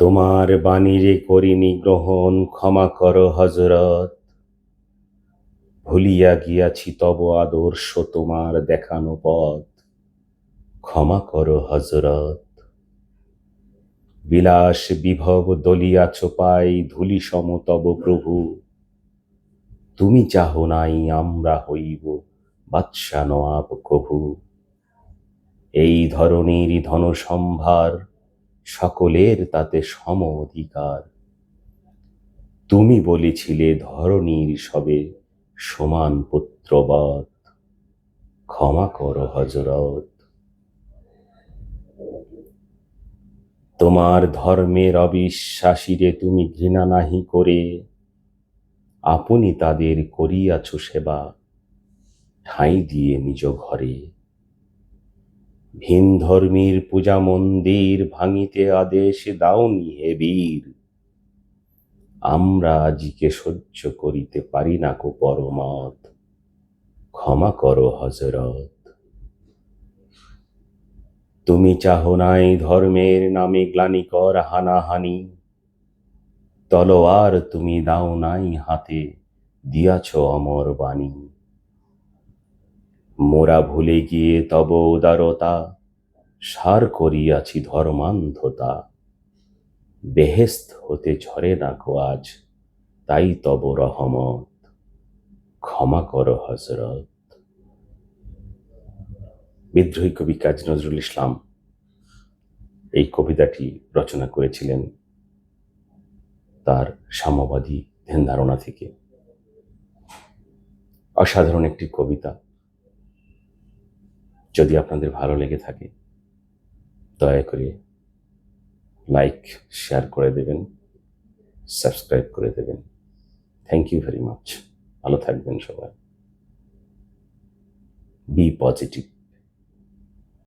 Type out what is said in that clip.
তোমার বাণীরে করিনি গ্রহণ ক্ষমা কর হজরত ভুলিয়া গিয়াছি তব আদর্শ তোমার দেখানো পথ। ক্ষমা কর হজরত বিলাস বিভব দলিয়াছ পাই ধুলি সম তব প্রভু। তুমি চাহ নাই আমরা হইব বাদশা নওয়াব কভু। এই ধরনের ধন সম্ভার সকলের তাতে সম অধিকার। তুমি বলেছিলে ধরণীর সবে সমান পুত্রবৎ। ক্ষমা করো হজরত তোমার ধর্মের অবিশ্বাসীরে তুমি ঘৃণা নাহি করে। আপনি তাদের করিয়াছ সেবা। ঠাঁই দিয়ে নিজ ঘরে। ভিন ধর্মীর পূজা মন্দির ভাঙিতে আদেশ দাওনি হে বীর। আমরা আজিকে সহ্য করিতে পারি না কো পরমত ক্ষমা করো হজরত তুমি চাহ নাই ধর্মের নামে গ্লানিকর হানাহানি। তলোয়ার তুমি দাও নাই হাতে, দিয়াছ অমর বাণী। মোরা ভুলে গিয়ে তব উদারতা, সার করিয়াছি ধর্মান্ধতা। বেহেস্ত হতে ঝরে না কো আজ, তাই তব রহমত। ক্ষমা করো হজরত বিদ্রোহী কবি কাজী নজরুল ইসলাম এই কবিতাটি রচনা করেছিলেন তার সাম্যবাদী ধ্যান ধারণা থেকে। অসাধারণ একটি কবিতা। যদি আপনাদের ভালো লেগে থাকে, দয়া করে লাইক শেয়ার করে দেবেন সাবস্ক্রাইব করে দেবেন। থ্যাংক ইউ ভেরি মাচ ভালো থাকবেন সবাই। B positive